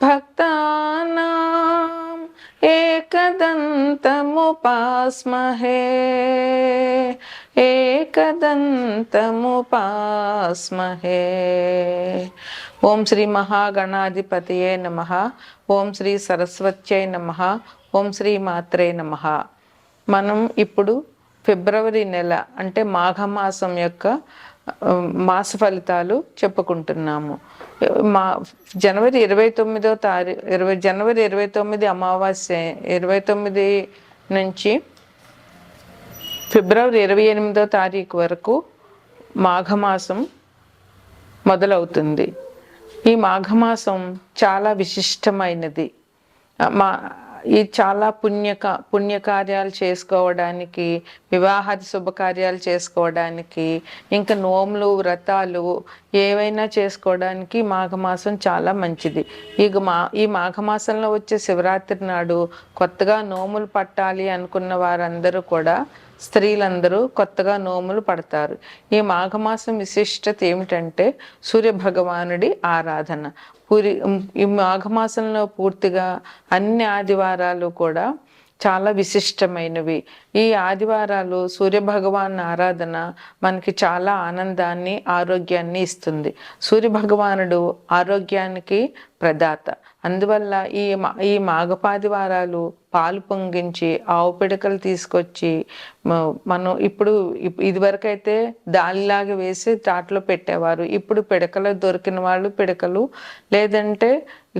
భక్తానాం ఏకదంతముపాస్మహే ఏకదంతముపాస్మహే ఓం శ్రీ మహాగణాధిపతియే నమ ఓం శ్రీ సరస్వత్యే నమ ఓం శ్రీ మాత్రే నమ మనం ఇప్పుడు ఫిబ్రవరి నెల అంటే మాఘమాసం యొక్క మాస ఫలితాలు చెప్పుకుంటున్నాము. మా జనవరి ఇరవై తొమ్మిదో తారీఖు ఇరవై జనవరి ఇరవై తొమ్మిది అమావాస్య ఇరవై తొమ్మిది నుంచి ఫిబ్రవరి ఇరవై ఎనిమిదో తారీఖు వరకు మాఘమాసం మొదలవుతుంది. ఈ మాఘమాసం చాలా విశిష్టమైనది. మా ఈ చాలా పుణ్యక పుణ్యకార్యాలు చేసుకోవడానికి వివాహాది శుభకార్యాలు చేసుకోవడానికి ఇంకా నోములు వ్రతాలు ఏవైనా చేసుకోవడానికి మాఘమాసం చాలా మంచిది. ఈ మా ఈ మాఘమాసంలో వచ్చే శివరాత్రి నాడు కొత్తగా నోములు పట్టాలి అనుకున్న వారందరూ కూడా స్త్రీలందరూ కొత్తగా నోములు పడతారు. ఈ మాఘమాసం విశిష్టత ఏమిటంటే సూర్య భగవానుడి ఆరాధన. పూరి ఈ మాఘమాసంలో పూర్తిగా అన్ని ఆదివారాలు కూడా చాలా విశిష్టమైనవి. ఈ ఆదివారాలు సూర్య భగవాన్ ఆరాధన మనకి చాలా ఆనందాన్ని ఆరోగ్యాన్ని ఇస్తుంది. సూర్య భగవానుడు ఆరోగ్యానికి ప్రదాత. అందువల్ల ఈ మా ఈ మాఘపాదివారాలు పాలు పొంగించి ఆవు పిడకలు తీసుకొచ్చి మనం ఇప్పుడు ఇదివరకైతే దాలిలాగా వేసి తాటలో పెట్టేవారు. ఇప్పుడు పిడకలు దొరికిన వాళ్ళు పిడకలు లేదంటే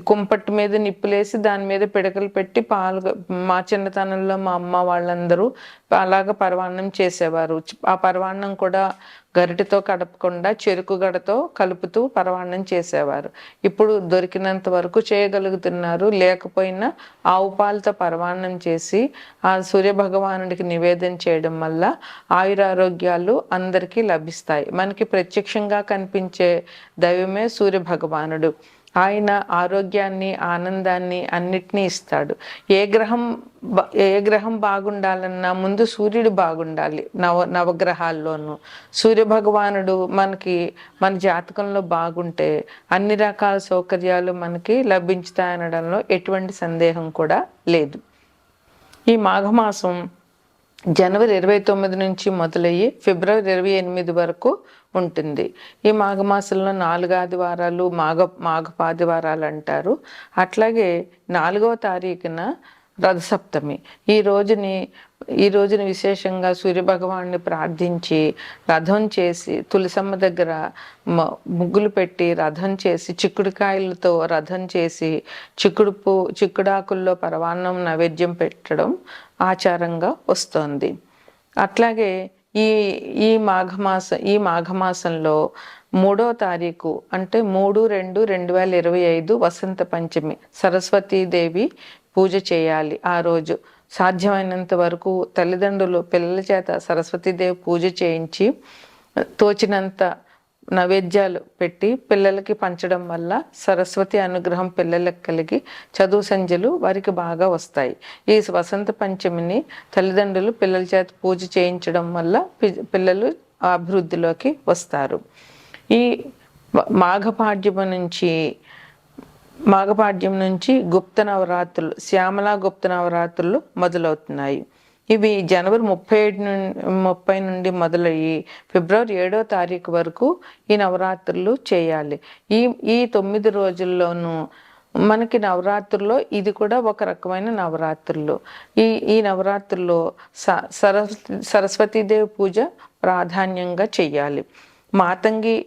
కుంపట్టు కుంపటి మీద నిప్పులేసి దాని మీద పిడకలు పెట్టి పాలు మా చిన్నతనంలో మా అమ్మ వాళ్ళందరూ అలాగ పరవాన్నం చేసేవారు. ఆ పరవాన్నం కూడా గరిటితో కడపకుండా చెరుకు గడతో కలుపుతూ పరవాన్నం చేసేవారు. ఇప్పుడు దొరికినంత వరకు చేయగలుగుతున్నారు. లేకపోయినా ఆవు పాలతో పరవాన్నం చేసి ఆ సూర్య భగవానుడికి నివేదన చేయడం వల్ల ఆయురారోగ్యాలు అందరికీ లభిస్తాయి. మనకి ప్రత్యక్షంగా కనిపించే దైవమే సూర్య భగవానుడు ఆయన ఆరోగ్యాన్ని ఆనందాన్ని అన్నిటినీ ఇస్తాడు. ఏ గ్రహం ఏ గ్రహం బాగుండాలన్నా ముందు సూర్యుడు బాగుండాలి. నవ నవగ్రహాల్లోనూ. సూర్య భగవానుడు మనకి మన జాతకంలో బాగుంటే అన్ని రకాల సౌకర్యాలు మనకి లభించుతాయనడంలో ఎటువంటి సందేహం కూడా లేదు. ఈ మాఘమాసం జనవరి ఇరవై తొమ్మిది నుంచి మొదలయ్యి ఫిబ్రవరి ఇరవై ఎనిమిది వరకు ఉంటుంది. ఈ మాఘమాసంలో నాలుగు ఆదివారాలు మాఘ మాఘపాదివారాలు అంటారు అట్లాగే నాలుగవ తారీఖున రథసప్తమి. ఈ రోజుని ఈ రోజున విశేషంగా సూర్యభగవాన్ని ప్రార్థించి రథం చేసి తులసమ్మ దగ్గర ముగ్గులు పెట్టి రథం చేసి చిక్కుడుకాయలతో రథం చేసి చిక్కుడు పూ చిక్కుడాకుల్లో పరవాన్నం నైవేద్యం పెట్టడం ఆచారంగా వస్తోంది. అట్లాగే ఈ ఈ మాఘమాస ఈ మాఘమాసంలో మూడో తారీఖు అంటే మూడు రెండు రెండు వేల ఇరవై ఐదు వసంత పంచమి సరస్వతీదేవి పూజ చేయాలి ఆ రోజు. సాధ్యమైనంత వరకు తల్లిదండ్రులు పిల్లల చేత సరస్వతీదేవి పూజ చేయించి తోచినంత నైవేద్యాలు పెట్టి పిల్లలకి పంచడం వల్ల సరస్వతి అనుగ్రహం పిల్లలకు కలిగి చదువు సంధ్యలు వారికి బాగా వస్తాయి. ఈ వసంత పంచమిని తల్లిదండ్రులు పిల్లల చేత పూజ చేయించడం వల్ల పిల్లలు అభివృద్ధిలోకి వస్తారు. ఈ మాఘపాడ్యము నుంచి మాఘపాడ్యం నుంచి గుప్త నవరాత్రులు శ్యామలా గుప్త నవరాత్రులు మొదలవుతున్నాయి. ఇవి జనవరి ముప్పై ఏడు నుండి ముప్పై నుండి మొదలయ్యి ఫిబ్రవరి ఏడో తారీఖు వరకు ఈ నవరాత్రులు చేయాలి. ఈ ఈ తొమ్మిది రోజుల్లోనూ మనకి నవరాత్రుల్లో ఇది కూడా ఒక రకమైన నవరాత్రులు. ఈ ఈ నవరాత్రుల్లో స సరస్వతి సరస్వతీదేవి పూజ ప్రాధాన్యంగా చెయ్యాలి మాతంగి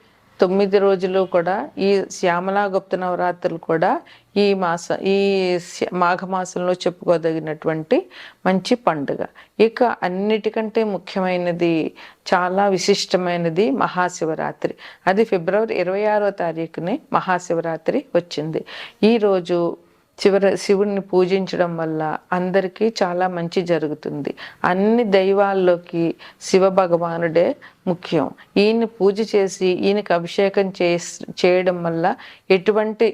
తొమ్మిది రోజులు కూడా ఈ శ్యామలా గుప్త నవరాత్రులు కూడా ఈ మాస ఈ మాఘమాసంలో చెప్పుకోదగినటువంటి మంచి పండుగ. ఇక అన్నిటికంటే ముఖ్యమైనది చాలా విశిష్టమైనది మహాశివరాత్రి. అది ఫిబ్రవరి ఇరవై ఆరో తారీఖునే మహాశివరాత్రి వచ్చింది. ఈరోజు చివర శివుడిని పూజించడం వల్ల అందరికీ చాలా మంచి జరుగుతుంది. అన్ని దైవాల్లోకి శివ భగవానుడే ముఖ్యం. ఈయన్ని పూజ చేసి ఈయనకి అభిషేకం చే చేయడం వల్ల ఎటువంటి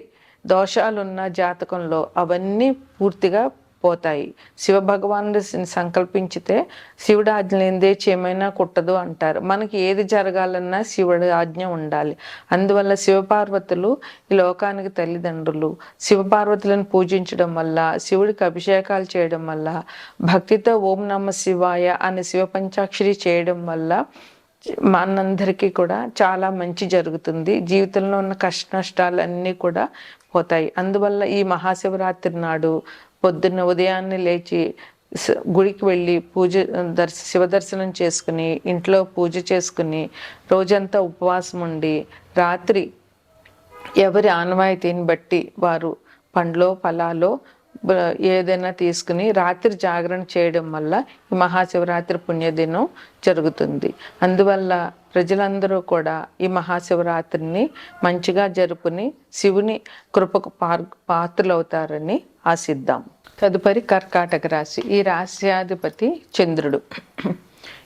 దోషాలున్న జాతకంలో అవన్నీ పూర్తిగా పోతాయి. శివ భగవానుడు సంకల్పించితే శివుడు ఆజ్ఞ లేనిదే చేయమైనా కుట్టదు అంటారు. మనకి ఏది జరగాలన్నా శివుడి ఆజ్ఞ ఉండాలి. అందువల్ల శివపార్వతులు ఈ లోకానికి తల్లిదండ్రులు. శివపార్వతులను పూజించడం వల్ల శివుడికి అభిషేకాలు చేయడం వల్ల భక్తితో ఓం నమ శివాయ అనే శివ పంచాక్షరి చేయడం వల్ల మనందరికీ కూడా చాలా మంచి జరుగుతుంది. జీవితంలో ఉన్న కష్ట నష్టాలు అన్నీ కూడా పోతాయి. అందువల్ల ఈ మహాశివరాత్రి నాడు పొద్దున్న ఉదయాన్నే లేచి గుడికి వెళ్ళి పూజ దర్శ శివ దర్శనం చేసుకుని ఇంట్లో పూజ చేసుకుని రోజంతా ఉపవాసం ఉండి రాత్రి ఎవరి ఆనవాయితీని బట్టి వారు పండ్లో ఫలాలో ఏదైనా తీసుకుని రాత్రి జాగరణ చేయడం వల్ల ఈ మహాశివరాత్రి పుణ్యదినం జరుగుతుంది. అందువల్ల ప్రజలందరూ కూడా ఈ మహాశివరాత్రిని మంచిగా జరుపుని శివుని కృపకు పార్ పాత్రలవుతారని ఆశిద్దాం. తదుపరి కర్కాటక రాశి. ఈ రాశ్యాధిపతి చంద్రుడు.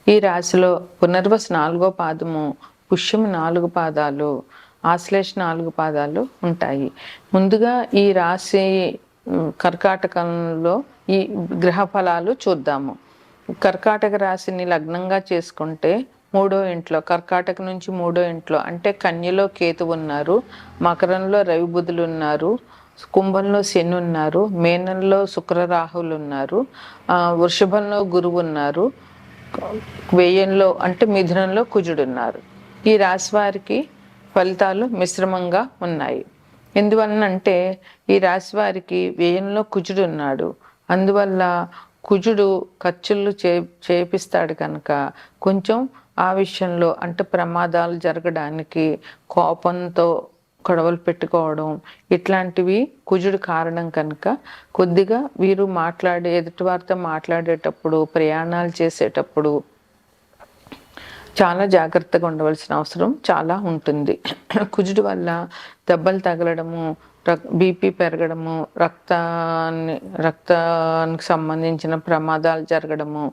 ఈ రాశిలో పునర్వసు నాలుగో పాదము పుష్యము నాలుగు పాదాలు ఆశ్లేష నాలుగు పాదాలు ఉంటాయి. ముందుగా ఈ రాశి కర్కాటకంలో ఈ గ్రహ ఫలాలు చూద్దాము. కర్కాటక రాశిని లగ్నంగా చేసుకుంటే మూడో ఇంట్లో కర్కాటక నుంచి మూడో ఇంట్లో అంటే కన్యలో కేతు ఉన్నారు మకరంలో రవి బుధులు ఉన్నారు కుంభంలో శని ఉన్నారు మేనంలో శుక్రరాహులు ఉన్నారు వృషభంలో గురువు ఉన్నారు వ్యయంలో అంటే మిథునంలో కుజుడు ఉన్నారు. ఈ రాశి వారికి ఫలితాలు మిశ్రమంగా ఉన్నాయి. ఎందువలనంటే ఈ రాశి వారికి వ్యయంలో కుజుడు ఉన్నాడు. అందువల్ల కుజుడు ఖర్చులు చే చేపిస్తాడు కనుక కొంచెం ఆ విషయంలో అంటే ప్రమాదాలు జరగడానికి కోపంతో గొడవలు పెట్టుకోవడం ఇట్లాంటివి కుజుడు కారణం కనుక కొద్దిగా వీరు మాట్లాడే ఎదుటివారితో మాట్లాడేటప్పుడు ప్రయాణాలు చేసేటప్పుడు చాలా జాగ్రత్తగా ఉండవలసిన అవసరం చాలా ఉంటుంది. కుజుడు వల్ల దెబ్బలు తగలడము రక్ బీపీ పెరగడము రక్తాన్ని రక్తానికి సంబంధించిన ప్రమాదాలు జరగడము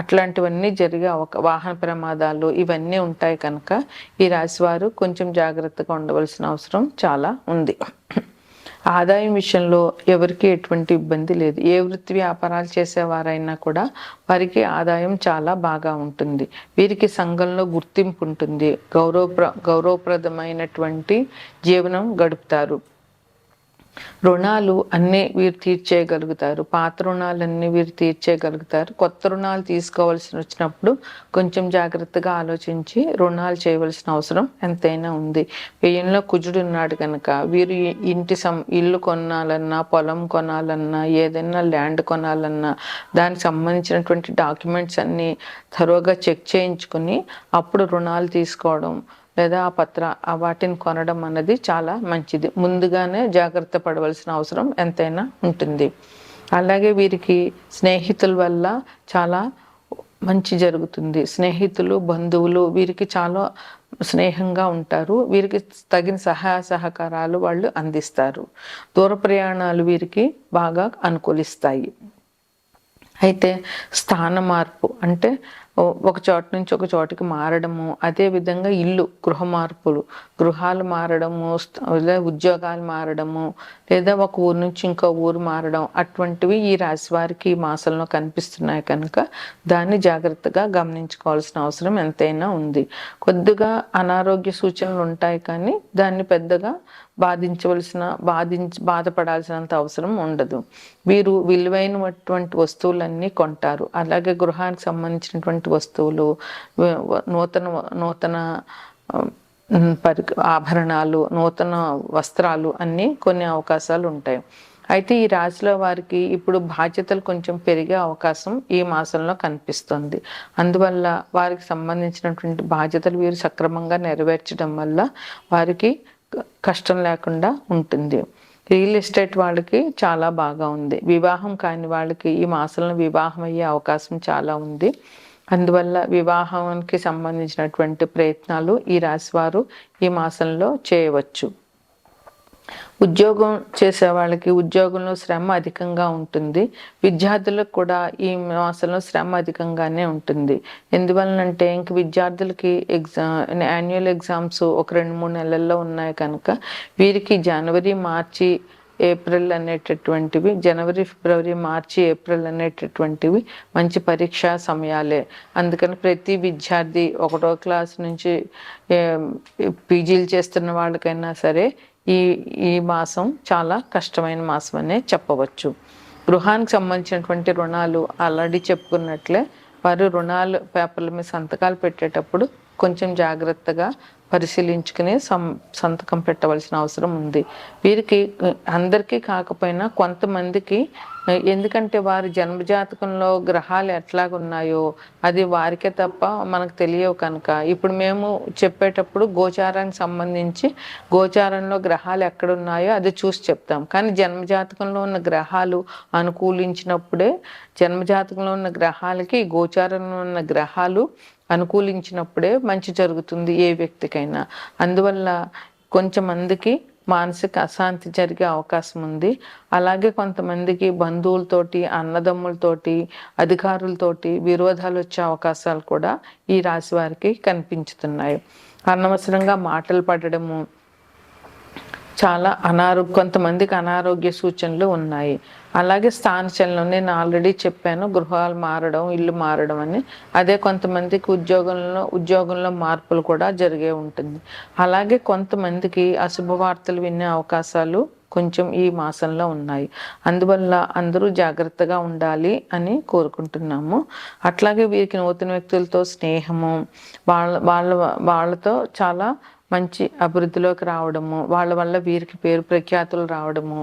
అట్లాంటివన్నీ జరిగే అవక వాహన ప్రమాదాలు ఇవన్నీ ఉంటాయి కనుక ఈ రాశివారు కొంచెం జాగ్రత్తగా ఉండవలసిన అవసరం చాలా ఉంది. ఆదాయం విషయంలో ఎవరికి ఎటువంటి ఇబ్బంది లేదు. ఏ వృత్తి వ్యాపారాలు చేసేవారైనా కూడా వారికి ఆదాయం చాలా బాగా ఉంటుంది. వీరికి సంఘంలో గుర్తింపు ఉంటుంది. గౌరవప్ర గౌరవప్రదమైనటువంటి జీవనం గడుపుతారు. రుణాలు అన్నీ వీరు తీర్చేయగలుగుతారు. పాత రుణాలన్నీ వీరు తీర్చేయగలుగుతారు. కొత్త రుణాలు తీసుకోవాల్సి వచ్చినప్పుడు కొంచెం జాగ్రత్తగా ఆలోచించి రుణాలు చేయవలసిన అవసరం ఎంతైనా ఉంది. వ్యయంలో కుజుడు ఉన్నాడు కనుక వీరు ఇంటి సం ఇల్లు కొనాలన్నా పొలం కొనాలన్నా ఏదైనా ల్యాండ్ కొనాలన్నా దానికి సంబంధించినటువంటి డాక్యుమెంట్స్ అన్నీ తరువుగా చెక్ చేయించుకుని అప్పుడు రుణాలు తీసుకోవడం లేదా ఆ పత్ర ఆ వాటిని కొనడం అన్నది చాలా మంచిది. ముందుగానే జాగ్రత్త పడవలసిన అవసరం ఎంతైనా ఉంటుంది. అలాగే వీరికి స్నేహితుల వల్ల చాలా మంచి జరుగుతుంది. స్నేహితులు బంధువులు వీరికి చాలా స్నేహంగా ఉంటారు. వీరికి తగిన సహాయ సహకారాలు వాళ్ళు అందిస్తారు. దూర ప్రయాణాలు వీరికి బాగా అనుకూలిస్తాయి. అయితే స్థాన మార్పు అంటే ఒక చోట నుంచి ఒక చోటికి మారడము అదే విధంగా ఇల్లు గృహ మార్పులు గృహాలు మారడము లేదా ఉద్యోగాలు మారడము లేదా ఒక ఊరు నుంచి ఇంకో ఊరు మారడం అటువంటివి ఈ రాశి వారికి ఈ మాసంలో కనిపిస్తున్నాయి కనుక దాన్ని జాగ్రత్తగా గమనించుకోవాల్సిన అవసరం ఎంతైనా ఉంది. కొద్దిగా అనారోగ్య సూచనలు ఉంటాయి కానీ దాన్ని పెద్దగా బాధించవలసిన బాధించ బాధపడాల్సినంత అవసరం ఉండదు. వీరు విలువైనటువంటి వస్తువులన్నీ కొంటారు. అలాగే గృహానికి సంబంధించినటువంటి వస్తువులు నూతన నూతన పరి ఆభరణాలు నూతన వస్త్రాలు అన్నీ కొన్ని అవకాశాలు ఉంటాయి. అయితే ఈ రాశిలో వారికి ఇప్పుడు బాధ్యతలు కొంచెం పెరిగే అవకాశం ఈ మాసంలో కనిపిస్తుంది. అందువల్ల వారికి సంబంధించినటువంటి బాధ్యతలు వీరు సక్రమంగా నెరవేర్చడం వల్ల వారికి కష్టం లేకుండా ఉంటుంది. రియల్ ఎస్టేట్ వాళ్ళకి చాలా బాగా ఉంది. వివాహం కాని వాళ్ళకి ఈ మాసంలో వివాహం అయ్యే అవకాశం చాలా ఉంది. అందువల్ల వివాహానికి సంబంధించినటువంటి ప్రయత్నాలు ఈ రాశివారు ఈ మాసంలో చేయవచ్చు. ఉద్యోగం చేసే వాళ్ళకి ఉద్యోగంలో శ్రమ అధికంగా ఉంటుంది. విద్యార్థులకు కూడా ఈ మాసంలో శ్రమ అధికంగానే ఉంటుంది. ఎందువలనంటే ఇంక విద్యార్థులకి ఎగ్జామ్ యాన్యువల్ ఎగ్జామ్స్ ఒక రెండు మూడు నెలల్లో ఉన్నాయి కనుక వీరికి జనవరి మార్చి ఏప్రిల్ అనేటటువంటివి జనవరి ఫిబ్రవరి మార్చి ఏప్రిల్ అనేటటువంటివి మంచి పరీక్షా సమయాలే. అందుకని ప్రతి విద్యార్థి ఒకటో క్లాస్ నుంచి పీజీలు చేస్తున్న వాళ్ళకైనా సరే ఈ ఈ మాసం చాలా కష్టమైన మాసం అనే చెప్పవచ్చు. గృహానికి సంబంధించినటువంటి రుణాలు ఆల్రెడీ చెప్పుకున్నట్లే వారు రుణాలు పేపర్ల మీద సంతకాలు పెట్టేటప్పుడు కొంచెం జాగ్రత్తగా పరిశీలించుకుని సం సంతకం పెట్టవలసిన అవసరం ఉంది. వీరికి అందరికీ కాకపోయినా కొంతమందికి ఎందుకంటే వారి జన్మజాతకంలో గ్రహాలు ఎట్లాగున్నాయో అది వారికే తప్ప మనకు తెలియవు కనుక. ఇప్పుడు మేము చెప్పేటప్పుడు గోచారానికి సంబంధించి గోచారంలో గ్రహాలు ఎక్కడున్నాయో అది చూసి చెప్తాం. కానీ జన్మజాతకంలో ఉన్న గ్రహాలు అనుకూలించినప్పుడే జన్మజాతకంలో ఉన్న గ్రహాలకి గోచారంలో ఉన్న గ్రహాలు అనుకూలించినప్పుడే మంచి జరుగుతుంది ఏ వ్యక్తికైనా. అందువల్ల కొంచెమందికి మానసిక అశాంతి జరిగే అవకాశం ఉంది. అలాగే కొంతమందికి బంధువులతోటి అన్నదమ్ములతోటి అధికారులతోటి విరోధాలు వచ్చే అవకాశాలు కూడా ఈ రాశి వారికి కనిపించుతున్నాయి. అనవసరంగా మాటలు పడడము చాలా అనారోగ్య కొంతమందికి అనారోగ్య సూచనలు ఉన్నాయి. అలాగే స్థానచలనం నేను ఆల్రెడీ చెప్పాను గృహాలు మారడం ఇల్లు మారడం అని. అదే కొంతమందికి ఉద్యోగంలో ఉద్యోగంలో మార్పులు కూడా జరిగే ఉంటుంది. అలాగే కొంతమందికి అశుభ వార్తలు వినే అవకాశాలు కొంచెం ఈ మాసంలో ఉన్నాయి. అందువల్ల అందరూ జాగ్రత్తగా ఉండాలి అని కోరుకుంటున్నాము. అట్లాగే వీరికి నూతన వ్యక్తులతో స్నేహము వాళ్ళ వాళ్ళ వాళ్ళతో చాలా మంచి అభివృద్ధిలోకి రావడము వాళ్ళ వల్ల వీరికి పేరు ప్రఖ్యాతులు రావడము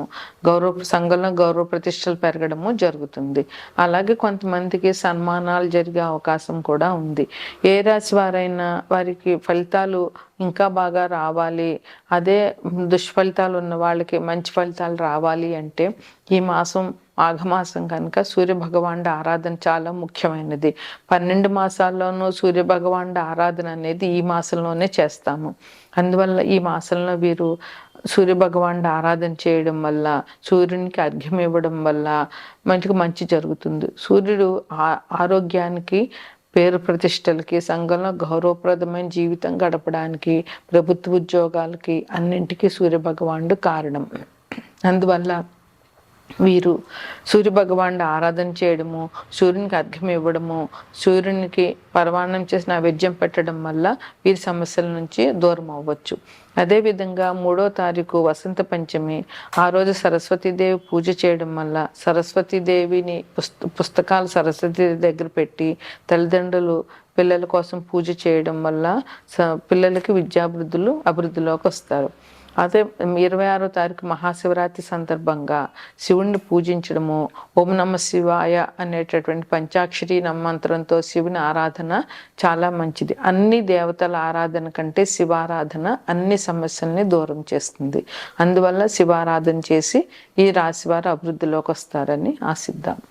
గౌరవ సంఘంలో గౌరవ ప్రతిష్టలు పెరగడము జరుగుతుంది. అలాగే కొంతమందికి సన్మానాలు జరిగే అవకాశం కూడా ఉంది. ఏ రాశి వారైనా వారికి ఫలితాలు ఇంకా బాగా రావాలి. అదే దుష్ఫలితాలు ఉన్న వాళ్ళకి మంచి ఫలితాలు రావాలి అంటే ఈ మాసం మాఘమాసం కనుక సూర్యభగవానుడి ఆరాధన చాలా ముఖ్యమైనది. పన్నెండు మాసాల్లోనూ సూర్యభగవానుడి ఆరాధన అనేది ఈ మాసంలోనే చేస్తాము. అందువల్ల ఈ మాసంలో వీరు సూర్యభగవానుడు ఆరాధన చేయడం వల్ల సూర్యునికి అర్ఘ్యం ఇవ్వడం వల్ల మంచికి మంచి జరుగుతుంది. సూర్యుడు ఆరోగ్యానికి పేరు ప్రతిష్టలకి సంఘంలో గౌరవప్రదమైన జీవితం గడపడానికి ప్రభుత్వ ఉద్యోగాలకి అన్నింటికీ సూర్యభగవానుడు కారణం. అందువల్ల వీరు సూర్య భగవానుడు ఆరాధన చేయడము సూర్యునికి అర్ఘ్యం ఇవ్వడము సూర్యునికి పరమాన్నం చేసి నైవేద్యం పెట్టడం వల్ల వీరి సమస్యల నుంచి దూరం అవ్వచ్చు. అదేవిధంగా మూడో తారీఖు వసంత పంచమి ఆ రోజు సరస్వతీదేవి పూజ చేయడం వల్ల సరస్వతీదేవిని పుస్త పుస్తకాలు సరస్వతి దగ్గర పెట్టి తల్లిదండ్రులు పిల్లల కోసం పూజ చేయడం వల్ల పిల్లలకి విద్యాభివృద్ధులు అభివృద్ధిలోకి వస్తారు. అదే ఇరవై ఆరో తారీఖు మహాశివరాత్రి సందర్భంగా శివుణ్ణి పూజించడము ఓం నమ శివాయ అనేటటువంటి పంచాక్షరి నమ్మంత్రంతో శివుని ఆరాధన చాలా మంచిది. అన్ని దేవతల ఆరాధన కంటే శివారాధన అన్ని సమస్యల్ని దూరం చేస్తుంది. అందువల్ల శివారాధన చేసి ఈ రాశివారు అభివృద్ధిలోకి వస్తారని ఆశిద్దాం.